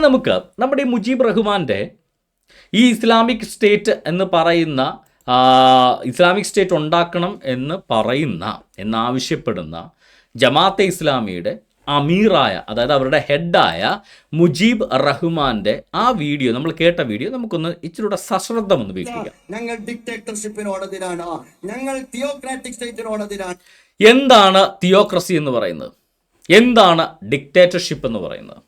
ഇനി നമുക്ക് നമ്മുടെ ഈ മുജീബ് റഹ്മാന്റെ ഈ ഇസ്ലാമിക് സ്റ്റേറ്റ് എന്ന് പറയുന്ന ഇസ്ലാമിക് സ്റ്റേറ്റ് ഉണ്ടാക്കണം എന്ന് പറയുന്ന എന്നാവശ്യപ്പെടുന്ന ജമാഅത്തെ ഇസ്ലാമിയുടെ അമീറായ അതായത് അവരുടെ ഹെഡായ മുജീബ് റഹ്മാന്റെ ആ വീഡിയോ നമ്മൾ കേട്ട വീഡിയോ നമുക്കൊന്ന് ഇച്ചിരൂടെ സശ്രദ്ധം ഒന്ന് വീക്ഷിക്കാം ഞങ്ങൾ ഡിക്റ്റേറ്റർഷിപ്പിനോടെതിരാണ് ഞങ്ങൾ തിയോക്രാറ്റിക് സ്റ്റേറ്റിനോടെതിരാണ് എന്താണ് തിയോക്രസി എന്ന് പറയുന്നത്? എന്താണ് ഡിക്റ്റേറ്റർഷിപ്പ് എന്ന് പറയുന്നത്?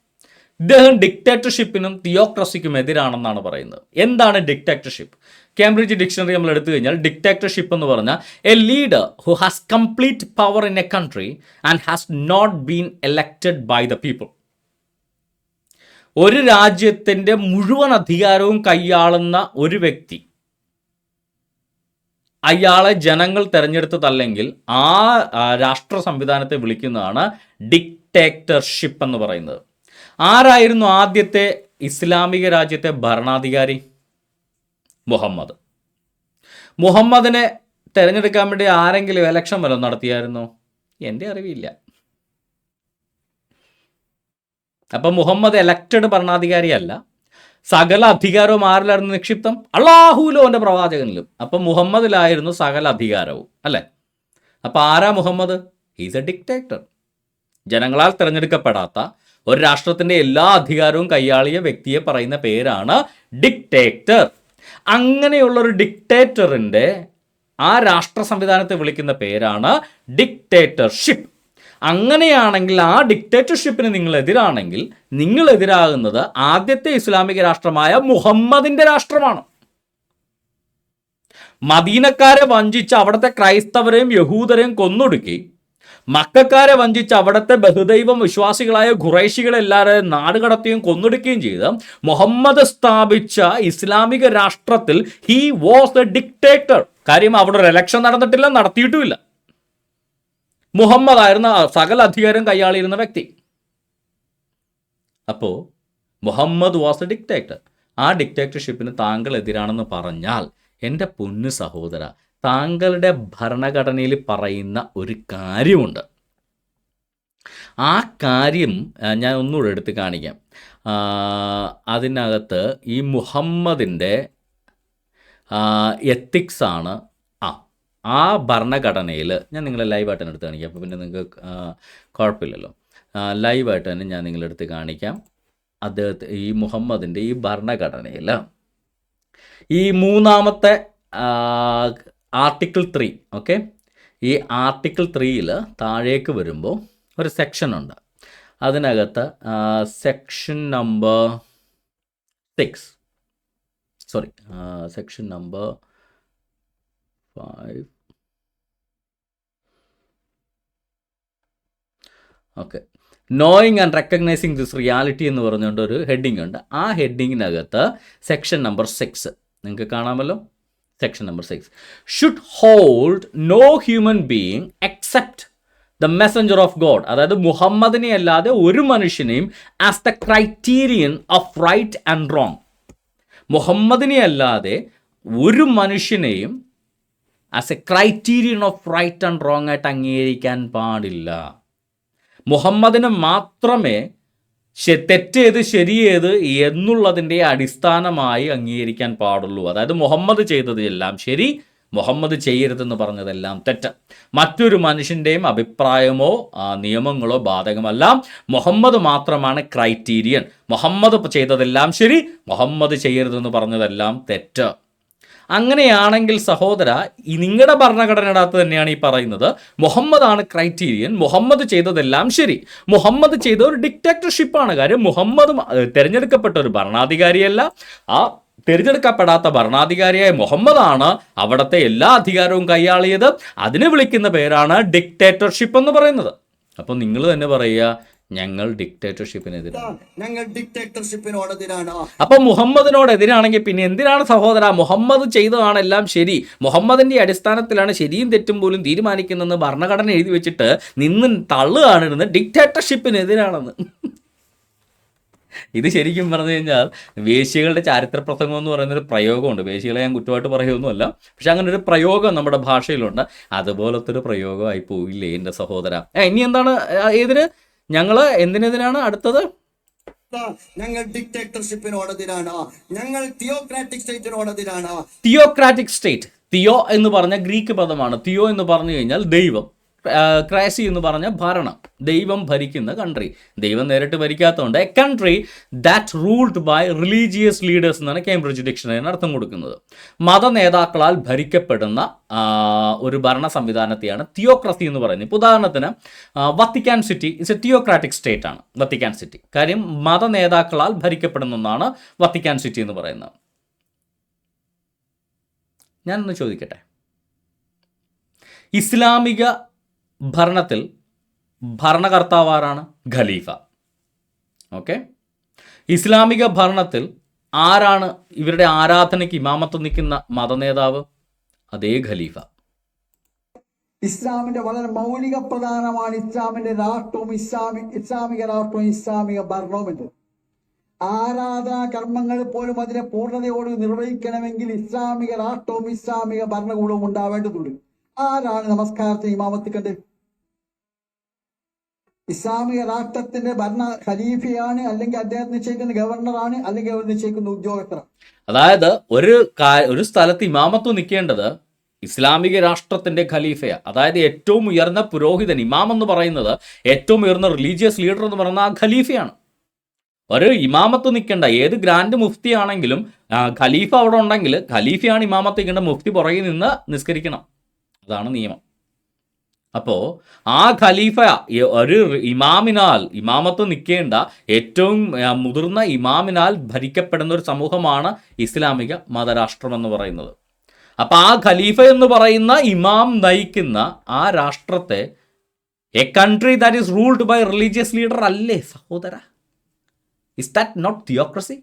ഇദ്ദേഹം ഡിക്റ്റേറ്റർഷിപ്പിനും തിയോക്രസിക്കും എതിരാണെന്നാണ് പറയുന്നത്. എന്താണ് ഡിക്റ്റേറ്റർഷിപ്പ് കേംബ്രിഡ്ജ് ഡിക്ഷണറി നമ്മൾ എടുത്തു കഴിഞ്ഞാൽ ഡിക്റ്റേറ്റർഷിപ്പ് എന്ന് പറഞ്ഞാൽ a leader who has complete power in a country and has not been elected by the people ഒരു രാജ്യത്തിന്റെ മുഴുവൻ അധികാരവും കൈയാളുന്ന ഒരു വ്യക്തി അയാളെ ജനങ്ങൾ തിരഞ്ഞെടുത്തതല്ലെങ്കിൽ ആ രാഷ്ട്ര സംവിധാനത്തെ വിളിക്കുന്നതാണ് ഡിക്റ്റേറ്റർഷിപ്പ് എന്ന് പറയുന്നത്. ആരായിരുന്നു ആദ്യത്തെ ഇസ്ലാമിക രാജ്യത്തെ ഭരണാധികാരി? മുഹമ്മദ്. മുഹമ്മദിനെ തിരഞ്ഞെടുക്കാൻ വേണ്ടി ആരെങ്കിലും എലക്ഷൻ വല്ലതും നടത്തിയായിരുന്നോ? എന്റെ അറിവില്ല. അപ്പം മുഹമ്മദ് എലക്റ്റഡ് ഭരണാധികാരിയല്ല. സകല അധികാരവും ആരിലായിരുന്നു നിക്ഷിപ്തം? അള്ളാഹുലോ എന്റെ പ്രവാചകനിലും. അപ്പം മുഹമ്മദിലായിരുന്നു സകല അധികാരവും അല്ലേ? അപ്പം ആരാ മുഹമ്മദ്? ഈസ് എ ഡിക്റ്റേറ്റർ ജനങ്ങളാൽ തിരഞ്ഞെടുക്കപ്പെടാത്ത ഒരു രാഷ്ട്രത്തിന്റെ എല്ലാ അധികാരവും കൈയാളിയ വ്യക്തിയെ പറയുന്ന പേരാണ് ഡിക്റ്റേറ്റർ അങ്ങനെയുള്ള ഒരു ഡിക്റ്റേറ്ററിന്റെ ആ രാഷ്ട്ര സംവിധാനത്തെ വിളിക്കുന്ന പേരാണ് ഡിക്റ്റേറ്റർഷിപ്പ് അങ്ങനെയാണെങ്കിൽ ആ ഡിക്റ്റേറ്റർഷിപ്പിന് നിങ്ങൾ എതിരാണെങ്കിൽ നിങ്ങൾ എതിരാകുന്നത് ആദ്യത്തെ ഇസ്ലാമിക രാഷ്ട്രമായ മുഹമ്മദിന്റെ രാഷ്ട്രമാണ്. മദീനക്കാരെ വഞ്ചിച്ച് അവിടുത്തെ ക്രൈസ്തവരെയും യഹൂദരെയും കൊന്നൊടുക്കി മക്കാരെ വഞ്ചിച്ച് അവിടുത്തെ ബഹുദൈവം വിശ്വാസികളായ ഖുറൈശികളെല്ലാവരെയും നാടുകടത്തുകയും കൊന്നൊടുക്കുകയും ചെയ്ത് മുഹമ്മദ് സ്ഥാപിച്ച ഇസ്ലാമിക രാഷ്ട്രത്തിൽ ഹി വാസ് എ ഡിക്റ്റേറ്റർ കാര്യം അവിടെ ഒരു എലക്ഷൻ നടന്നിട്ടില്ല നടത്തിയിട്ടുമില്ല. മുഹമ്മദ് ആയിരുന്ന സകല അധികാരം കൈയാളിയിരുന്ന വ്യക്തി. അപ്പോൾ മുഹമ്മദ് വാസ് എ ഡിക്റ്റേറ്റർ ആ ഡിക്റ്റേറ്റർഷിപ്പിന് താങ്കൾ എതിരാണെന്ന് പറഞ്ഞാൽ എന്റെ പൊന്നു സഹോദര താങ്കളുടെ ഭരണഘടനയിൽ പറയുന്ന ഒരു കാര്യമുണ്ട്. ആ കാര്യം ഞാൻ ഒന്നുകൂടെ എടുത്ത് കാണിക്കാം. അതിനകത്ത് ഈ മുഹമ്മദിന്റെ എത്തിക്സാണ് ആ ആ ഭരണഘടനയിൽ ഞാൻ നിങ്ങളെ ലൈവായിട്ട് തന്നെ എടുത്ത് കാണിക്കാം. അപ്പോൾ പിന്നെ നിങ്ങൾക്ക് കുഴപ്പമില്ലല്ലോ. ലൈവായിട്ട് തന്നെ ഞാൻ നിങ്ങളെടുത്ത് കാണിക്കാം. അദ്ദേഹത്തെ ഈ മുഹമ്മദിന്റെ ഈ ഭരണഘടനയിൽ ഈ മൂന്നാമത്തെ ആർട്ടിക്കിൾ ത്രീ ഓക്കെ ഈ ആർട്ടിക്കിൾ ത്രീയിൽ താഴേക്ക് വരുമ്പോൾ ഒരു സെക്ഷൻ ഉണ്ട്. അതിനകത്ത് section number six sorry section number five okay knowing and recognising this reality എന്ന് പറഞ്ഞുകൊണ്ട് ഒരു ഹെഡിങ് ഉണ്ട്. ആ ഹെഡിങ്ങിനകത്ത് സെക്ഷൻ നമ്പർ സിക്സ് നിങ്ങൾക്ക് കാണാമല്ലോ? Section number six should hold no human being except the messenger of God അതായത് മുഹമ്മദിനെ അല്ലാതെ ഒരു മനുഷ്യനെയും as the criterion of right and wrong മുഹമ്മദിനെ അല്ലാതെ ഒരു മനുഷ്യനെയും as a criterion of right and wrong ആയിട്ട് അംഗീകരിക്കാൻ പാടില്ല. മുഹമ്മദിനെ മാത്രമേ തെറ്റേത് ശരിയേത് എന്നുള്ളതിന്റെ അടിസ്ഥാനമായി അംഗീകരിക്കാൻ പാടുള്ളൂ. അതായത് മുഹമ്മദ് ചെയ്തത് എല്ലാം ശരി മുഹമ്മദ് ചെയ്യരുതെന്ന് പറഞ്ഞതെല്ലാം തെറ്റ്. മറ്റൊരു മനുഷ്യന്റെയും അഭിപ്രായമോ നിയമങ്ങളോ ബാധകമല്ല. മുഹമ്മദ് മാത്രമാണ് ക്രൈറ്റീരിയൻ. മുഹമ്മദ് ചെയ്തതെല്ലാം ശരി മുഹമ്മദ് ചെയ്യരുതെന്ന് പറഞ്ഞതെല്ലാം തെറ്റ്. അങ്ങനെയാണെങ്കിൽ സഹോദര ഈ നിങ്ങളുടെ ഭരണഘടനയുടെ അകത്ത് തന്നെയാണ് ഈ പറയുന്നത്. മുഹമ്മദ് ആണ് ക്രൈറ്റീരിയൻ. മുഹമ്മദ് ചെയ്തതെല്ലാം ശരി. മുഹമ്മദ് ചെയ്ത ഒരു ഡിക്ടേറ്റർഷിപ്പാണ് കാര്യം. മുഹമ്മദ് തിരഞ്ഞെടുക്കപ്പെട്ട ഒരു ഭരണാധികാരിയല്ല. ആ തിരഞ്ഞെടുക്കപ്പെടാത്ത ഭരണാധികാരിയായ മുഹമ്മദാണ് അവിടുത്തെ എല്ലാ അധികാരവും കൈയാളിയത്. അതിനെ വിളിക്കുന്ന പേരാണ് ഡിക്റ്റേറ്റർഷിപ്പ് എന്ന് പറയുന്നത്. അപ്പോൾ നിങ്ങൾ തന്നെ പറയുക ഞങ്ങൾ ഡിക്റ്റേറ്റർഷിപ്പിനെതിരാണ് ഞങ്ങൾ ഡിക്റ്റേറ്റർഷിപ്പിനോടെതിരാണ് അപ്പൊ മുഹമ്മദിനോട് എതിരാണെങ്കിൽ പിന്നെ എന്തിനാണ് സഹോദര? മുഹമ്മദ് ചെയ്തതാണ് എല്ലാം ശരി. മുഹമ്മദിന്റെ അടിസ്ഥാനത്തിലാണ് ശരിയും തെറ്റും പോലും തീരുമാനിക്കുന്നതെന്ന് ഭരണഘടന എഴുതി വെച്ചിട്ട് നിന്ന് തള്ളുകയാണ് ഇരുന്ന് ഡിക്റ്റേറ്റർഷിപ്പിനെതിരാണെന്ന് ഇത് ശരിക്കും പറഞ്ഞു കഴിഞ്ഞാൽ വേശികളുടെ ചാരിത്ര പ്രസംഗം എന്ന് പറയുന്ന ഒരു പ്രയോഗമുണ്ട്. വേശികളെ ഞാൻ കുറ്റമായിട്ട് പറയുമൊന്നുമല്ല പക്ഷെ അങ്ങനെ ഒരു പ്രയോഗം നമ്മുടെ ഭാഷയിലുണ്ട്. അതുപോലത്തെ ഒരു പ്രയോഗമായി പോയില്ലേ എന്റെ സഹോദര? ഇനി എന്താണ് ഇതിന് ഞങ്ങൾ എന്തിനെതിരാണ് അടുത്തത്? ഞങ്ങൾ ഡിക്റ്റേറ്റർഷിപ്പിനോടതിരാണ് ഞങ്ങൾ തിയോക്രാറ്റിക് സ്റ്റേറ്റിനോടതിരാണ് തിയോക്രാറ്റിക് സ്റ്റേറ്റ് തിയോ എന്ന് പറഞ്ഞ ഗ്രീക്ക് പദമാണ്. തിയോ എന്ന് പറഞ്ഞു കഴിഞ്ഞാൽ ദൈവം. ക്രാസി എന്ന് പറഞ്ഞ ഭരണം ദൈവം ഭരിക്കുന്ന കൺട്രി ദൈവം നേരിട്ട് ഭരിക്കാത്തതുകൊണ്ട് a country that ruled by religious leaders എന്നാണ് കേംബ്രിഡ്ജ് ഡിക്ഷണറിന് അർത്ഥം കൊടുക്കുന്നത്. മത നേതാക്കളാൽ ഭരിക്കപ്പെടുന്ന ഒരു ഭരണ സംവിധാനത്തെയാണ് തിയോക്രസി എന്ന് പറയുന്നത്. ഇപ്പോൾ ഉദാഹരണത്തിന് Vatican city it's a theocratic state ആണ് വത്തിക്കാൻ സിറ്റി കാര്യം മത നേതാക്കളാൽ ഭരിക്കപ്പെടുന്ന ഒന്നാണ് വത്തിക്കാൻ സിറ്റി എന്ന് പറയുന്നത്. ഞാനൊന്ന് ചോദിക്കട്ടെ. ഇസ്ലാമിക ഭരണത്തിൽ ഭരണകർത്താവ് ആരാണ് ഖലീഫ. ഓക്കെ? ഇസ്ലാമിക ഭരണത്തിൽ ആരാണ് ഇവരുടെ ആരാധനയ്ക്ക് ഇമാമത്ത് നിൽക്കുന്ന മതനേതാവ്? അതേ ഖലീഫ. ഇസ്ലാമിന്റെ വളരെ മൗലിക പ്രധാനമാണ് ഇസ്ലാമിന്റെ രാഷ്ട്രവും ഇസ്ലാമി ഇസ്ലാമിക രാഷ്ട്രവും ഇസ്ലാമിക ഭരണവും എന്ന് ആരാധനാ കർമ്മങ്ങൾ പോലും അതിനെ പൂർണതയോട് നിർവഹിക്കണമെങ്കിൽ ഇസ്ലാമിക രാഷ്ട്രവും ഇസ്ലാമിക ഭരണകൂടവും ഉണ്ടാവേണ്ടതുണ്ട്. ആരാണ് നമസ്കാരത്തെ ഇമാമത്തിക്കണ്ട് ഇസ്ലാമിക രാഷ്ട്രത്തിന്റെ ഭരണ ഖലീഫയാണ് അല്ലെങ്കിൽ അദ്ദേഹം നിശ്ചയിക്കുന്ന ഗവർണറാണ് അല്ലെങ്കിൽ അവർ നിശ്ചയിക്കുന്ന ഉദ്യോഗസ്ഥരാണ് അതായത് ഒരു ഒരു സ്ഥലത്ത് ഇമാമത്ത് നിൽക്കേണ്ടത് ഇസ്ലാമിക രാഷ്ട്രത്തിന്റെ ഖലീഫയ. അതായത് ഏറ്റവും ഉയർന്ന പുരോഹിതൻ ഇമാം എന്ന് പറയുന്നത് ഏറ്റവും ഉയർന്ന റിലീജിയസ് ലീഡർ എന്ന് പറയുന്ന ആ ഖലീഫയാണ്. ഒരു ഇമാമത്ത് നിൽക്കേണ്ട ഏത് ഗ്രാൻഡ് മുഫ്തി ആണെങ്കിലും ഖലീഫ അവിടെ ഉണ്ടെങ്കിൽ ഖലീഫയാണ് ഇമാമത്ത് നിൽക്കേണ്ട മുഫ്തി പുറകിൽ നിന്ന് നിസ്കരിക്കണം. അതാണ് നിയമം. അപ്പോൾ ആ ഖലീഫ ഒരു ഇമാമിനാൽ ഇമാമത്ത് നിൽക്കേണ്ട ഏറ്റവും മുതിർന്ന ഇമാമിനാൽ ഭരിക്കപ്പെടുന്ന ഒരു സമൂഹമാണ് ഇസ്ലാമിക മതരാഷ്ട്രം എന്ന് പറയുന്നത്. അപ്പോൾ ആ ഖലീഫ എന്ന് പറയുന്ന ഇമാം നയിക്കുന്ന ആ രാഷ്ട്രത്തെ a country that is ruled by religious leader അല്ലേ സഹോദര? ഇസ് ദാറ്റ് നോട്ട് തിയോക്രസി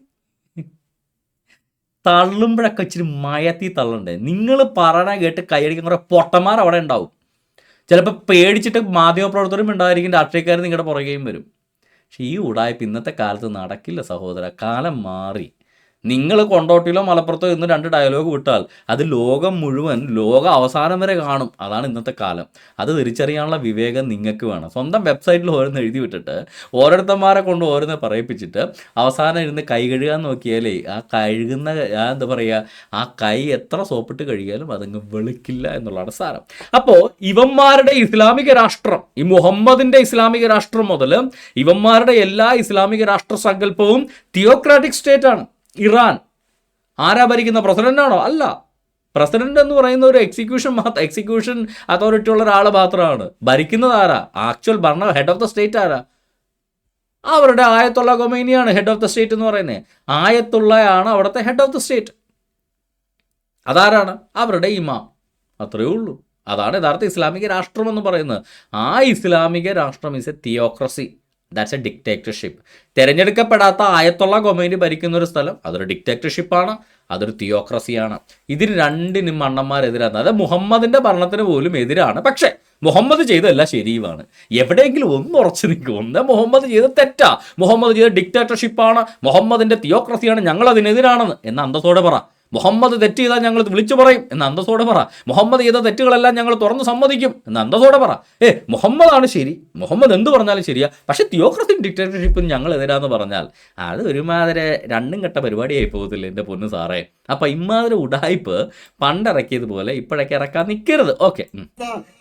തള്ളുമ്പോഴൊക്കെ ഇച്ചിരി മയത്തി തള്ളണ്ടേ നിങ്ങൾ പറയണ കേട്ട് കൈയടിക്കുന്ന കുറേ പൊട്ടന്മാർ അവിടെ ഉണ്ടാവും. ചിലപ്പോൾ പേടിച്ചിട്ട് മാധ്യമപ്രവർത്തകരും ഉണ്ടായിരിക്കും രാഷ്ട്രീയക്കാർ നിങ്ങളുടെ പുറകെയും വരും. പക്ഷേ ഈ ഉടായ്പ ഇന്നത്തെ കാലത്ത് നടക്കില്ല സഹോദര. കാലം മാറി. നിങ്ങൾ കൊണ്ടോട്ടിയിലോ മലപ്പുറത്തോ ഇന്ന് രണ്ട് ഡയലോഗ് വിട്ടാൽ അത് ലോകം മുഴുവൻ ലോക അവസാനം വരെ കാണും. അതാണ് ഇന്നത്തെ കാലം. അത് തിരിച്ചറിയാനുള്ള വിവേകം നിങ്ങൾക്ക് വേണം. സ്വന്തം വെബ്സൈറ്റിൽ ഓരോന്ന് എഴുതി വിട്ടിട്ട് ഓരോരുത്തന്മാരെ കൊണ്ട് ഓരോന്ന് പറയിപ്പിച്ചിട്ട് അവസാനം ഇരുന്ന് കൈ കഴുകാൻ നോക്കിയാലേ ആ കഴുകുന്ന എന്താ പറയുക ആ കൈ എത്ര സോപ്പിട്ട് കഴുകിയാലും അതങ്ങ് വെളുക്കില്ല എന്നുള്ളതാണ് സാരം. അപ്പോൾ ഇവന്മാരുടെ ഇസ്ലാമിക രാഷ്ട്രം ഈ മുഹമ്മദിന്റെ ഇസ്ലാമിക രാഷ്ട്രം മുതൽ ഇവന്മാരുടെ എല്ലാ ഇസ്ലാമിക രാഷ്ട്ര സങ്കല്പവും തിയോക്രാറ്റിക് സ്റ്റേറ്റ് ആണ്. ഇറാൻ. ആരാ ഭരിക്കുന്ന? പ്രസിഡന്റാണോ അല്ല. പ്രസിഡന്റ് എന്ന് പറയുന്ന ഒരു എക്സിക്യൂഷൻ മാത്രം എക്സിക്യൂഷൻ അതോറിറ്റി ഉള്ള ഒരാൾ മാത്രമാണ്. ഭരിക്കുന്നത് ആരാ? ആക്ച്വൽ ഭരണ ഹെഡ് ഓഫ് ദ സ്റ്റേറ്റ് ആരാ? അവരുടെ ആയത്തുള്ള കൊമേനിയാണ് ഹെഡ് ഓഫ് ദ സ്റ്റേറ്റ് എന്ന് പറയുന്നത് ആയത്തുള്ളയാണ് അവിടുത്തെ ഹെഡ് ഓഫ് ദ സ്റ്റേറ്റ് അതാരാണ്? അവരുടെ ഇമാം. അത്രയേ ഉള്ളൂ. അതാണ് യഥാർത്ഥ ഇസ്ലാമിക രാഷ്ട്രം എന്ന് പറയുന്നത്. ആ ഇസ്ലാമിക രാഷ്ട്രം is a theocracy that's a dictatorship തിരഞ്ഞെടുക്കപ്പെടാത്ത Ayatollah Khomeini ഭരിക്കുന്ന ഒരു സ്ഥലം അതൊരു ഡിക്റ്റേറ്റർഷിപ്പാണ് അതൊരു തിയോക്രസിയാണ് ഇതിന് രണ്ടിനും മണ്ണന്മാരെതിരാണ്. അതായത് മുഹമ്മദിന്റെ ഭരണത്തിന് പോലും എതിരാണ്. പക്ഷേ മുഹമ്മദ് ചെയ്തതല്ല ശരിയുമാണ്. എവിടെയെങ്കിലും ഒന്ന് ഉറച്ചു നിൽക്കും. ഒന്ന് മുഹമ്മദ് ചെയ്ത് തെറ്റാ? മുഹമ്മദ് ചെയ്ത ഡിക്റ്റേറ്റർഷിപ്പാണ് മുഹമ്മദിന്റെ തിയോക്രസിയാണ് ഞങ്ങൾ അതിനെതിരാണെന്ന്. എന്ന് അന്തത്തോടെ പറ. മുഹമ്മദ് തെറ്റ് ചെയ്താൽ ഞങ്ങൾ വിളിച്ചു പറയും എന്ന് അന്തസ്സോടെ പറ. മുഹമ്മദ് ചെയ്ത തെറ്റുകളെല്ലാം ഞങ്ങൾ തുറന്ന് സമ്മതിക്കും എന്ന് അന്തസ്സോടെ പറ. ഏ മുഹമ്മദാണ് ശരി. മുഹമ്മദ് എന്ത് പറഞ്ഞാലും ശരിയാ. പക്ഷെ തിയോക്രസി ഡിക്റ്റേറ്റർഷിപ്പും ഞങ്ങൾ എതിരാന്ന് പറഞ്ഞാൽ അത് ഒരുമാതിരി രണ്ടും കെട്ട പരിപാടിയായി പോകത്തില്ല എന്റെ പൊന്ന് സാറേ. അപ്പം ഇമാതിരി ഉടായ്പ് പണ്ടിറക്കിയതുപോലെ ഇപ്പോഴൊക്കെ ഇറക്കാൻ നിൽക്കരുത് ഓക്കെ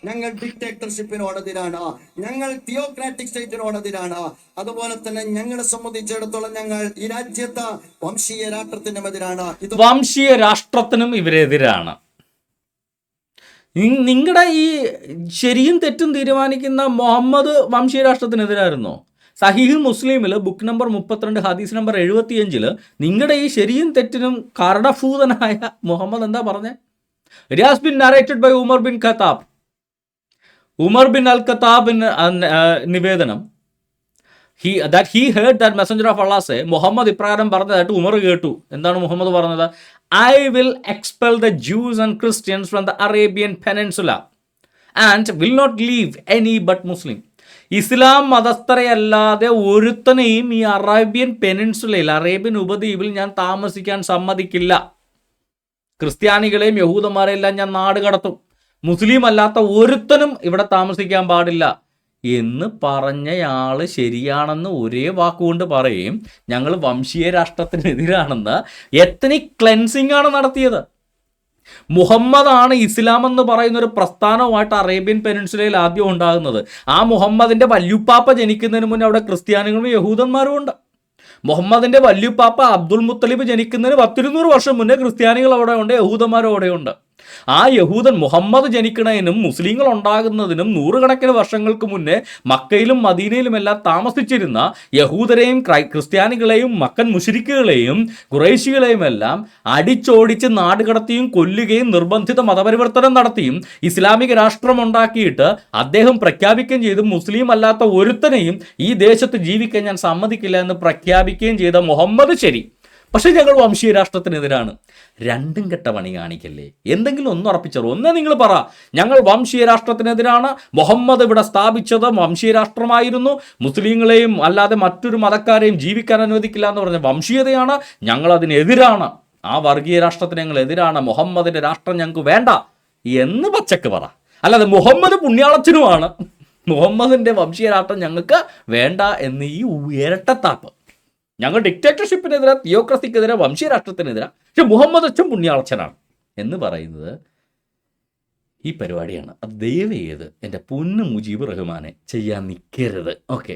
ഞങ്ങൾ ഡിക്റ്റേറ്റർഷിപ്പിനോടതിരാണ് ഞങ്ങൾ തിയോക്രാറ്റിക് സ്റ്റേറ്റിനോടതിരാണ് അതുപോലെ തന്നെ ഞങ്ങളെ സംബന്ധിച്ചിടത്തോളം ഞങ്ങൾ ഈ രാജ്യത്തെ വംശീയ രാഷ്ട്രത്തിനും എതിരാണ്. ഇത് വംശീയ രാഷ്ട്രത്തിനും ഇവരെതിരാണ്. നിങ്ങളുടെ ഈ ശരിയും തെറ്റും തീരുമാനിക്കുന്ന മുഹമ്മദ് വംശീയ രാഷ്ട്രത്തിനെതിരായിരുന്നോ? സഹീഹ് മുസ്ലിമിൽ ബുക്ക് നമ്പർ മുപ്പത്തിരണ്ട് ഹദീസ് നമ്പർ എഴുപത്തിയഞ്ചിൽ നിങ്ങളുടെ ഈ ശരിയും തെറ്റിനും കരടഭൂതനായ മുഹമ്മദ് എന്താ പറഞ്ഞേ? It been narrated by Umar bin Khattab. Umar bin al ഖത്താബിന് നിവേദനം. He that he heard that messenger of Allah's Muhammad ഇപ്രകാരം പറഞ്ഞതായിട്ട് ഉമർ കേട്ടു. എന്താണ് മുഹമ്മദ് പറഞ്ഞത്? I will expel the Jews and Christians from the Arabian peninsula and will not leave any but Muslim ഇസ്ലാം മതസ്ഥരെയല്ലാതെ ഒരുത്തനെയും ഈ Arabian പെനിൻസുലയിൽ Arabian ഉപദ്വീപിൽ ഞാൻ താമസിക്കാൻ സമ്മതിക്കില്ല. ക്രിസ്ത്യാനികളെയും യഹൂദന്മാരെല്ലാം ഞാൻ നാട് കടത്തും. മുസ്ലിം അല്ലാത്ത ഒരുത്തനും ഇവിടെ താമസിക്കാൻ പാടില്ല. എന്ന് പറഞ്ഞയാൾ ശരിയാണെന്ന് ഒരേ വാക്കുകൊണ്ട് പറയും. ഞങ്ങൾ വംശീയ രാഷ്ട്രത്തിനെതിരാണെന്ന് എത്തനിക് ക്ലെൻസിംഗ് ആണ് നടത്തിയത്. മുഹമ്മദാണ് ഇസ്ലാം എന്ന് പറയുന്ന ഒരു പ്രസ്ഥാനമായിട്ട് അറേബ്യൻ പെനിൻസുലയിൽ ആദ്യം ഉണ്ടാകുന്നത്. ആ മുഹമ്മദിന്റെ വല്യുപ്പാപ്പ ജനിക്കുന്നതിന് മുന്നേ അവിടെ ക്രിസ്ത്യാനികളും യഹൂദന്മാരും ഉണ്ട്. മുഹമ്മദിന്റെ വല്യുപ്പാപ്പ അബ്ദുൽ മുത്തലിബ് ജനിക്കുന്നതിന് പത്തിരുന്നൂറ് വർഷം മുന്നേ ക്രിസ്ത്യാനികൾ അവിടെ ഉണ്ട് യഹൂദന്മാരും അവിടെ ഉണ്ട്. ആ യഹൂദൻ മുഹമ്മദ് ജനിക്കണതിനും മുസ്ലിങ്ങൾ ഉണ്ടാകുന്നതിനും നൂറുകണക്കിന് വർഷങ്ങൾക്ക് മുന്നേ മക്കയിലും മദീനയിലും എല്ലാം താമസിച്ചിരുന്ന യഹൂദരെയും ക്രിസ്ത്യാനികളെയും മക്കൻ മുഷിരിക്കുകളെയും കുറേശികളെയും എല്ലാം അടിച്ചോടിച്ച് നാടുകടത്തിയും കൊല്ലുകയും നിർബന്ധിത മതപരിവർത്തനം നടത്തിയും ഇസ്ലാമിക രാഷ്ട്രം ഉണ്ടാക്കിയിട്ട് അദ്ദേഹം പ്രഖ്യാപിക്കുകയും ചെയ്തു. മുസ്ലിം അല്ലാത്ത ഒരുത്തനെയും ഈ ദേശത്ത് ജീവിക്കാൻ ഞാൻ സമ്മതിക്കില്ല എന്ന് പ്രഖ്യാപിക്കുകയും ചെയ്ത മുഹമ്മദ് ശരി. പക്ഷേ ഞങ്ങൾ വംശീയ രാഷ്ട്രത്തിനെതിരാണ്. രണ്ടും കെട്ട പണി കാണിക്കല്ലേ? എന്തെങ്കിലും ഒന്ന് ഉറപ്പിച്ചോ ഒന്ന് നിങ്ങൾ പറ. ഞങ്ങൾ വംശീയ രാഷ്ട്രത്തിനെതിരാണ്. മുഹമ്മദ് ഇവിടെ സ്ഥാപിച്ചത് വംശീയ രാഷ്ട്രമായിരുന്നു. മുസ്ലിങ്ങളെയും അല്ലാതെ മറ്റൊരു മതക്കാരെയും ജീവിക്കാൻ അനുവദിക്കില്ല എന്ന് പറഞ്ഞ വംശീയതയാണ്. ഞങ്ങൾ അതിനെതിരാണ്. ആ വർഗീയ രാഷ്ട്രത്തിന് ഞങ്ങൾ എതിരാണ്. മുഹമ്മദിന്റെ രാഷ്ട്രം ഞങ്ങൾക്ക് വേണ്ട. എന്ന് പച്ചക്ക് പറ. അല്ലാതെ മുഹമ്മദ് പുണ്യാളച്ചനുമാണ്. മുഹമ്മദിന്റെ വംശീയ രാഷ്ട്രം ഞങ്ങൾക്ക് വേണ്ട എന്ന് ഈ ഇരട്ടത്താപ്പ് ഞങ്ങൾ ഡിക്റ്റേറ്റർഷിപ്പിനെതിരെ തിയോക്രസിക്കെതിരെ വംശീയ രാഷ്ട്രത്തിനെതിരെ പക്ഷെ മുഹമ്മദ് അച്ഛൻ പുണ്യാളച്ചനാണ് എന്ന് പറയുന്നത് ഈ പരിപാടിയാണ്. അത് ദയവ് ചെയ്ത് എന്റെ പൊന്നു മുജീബ് റഹ്മാനെ ചെയ്യാൻ നിൽക്കരുത് ഓക്കെ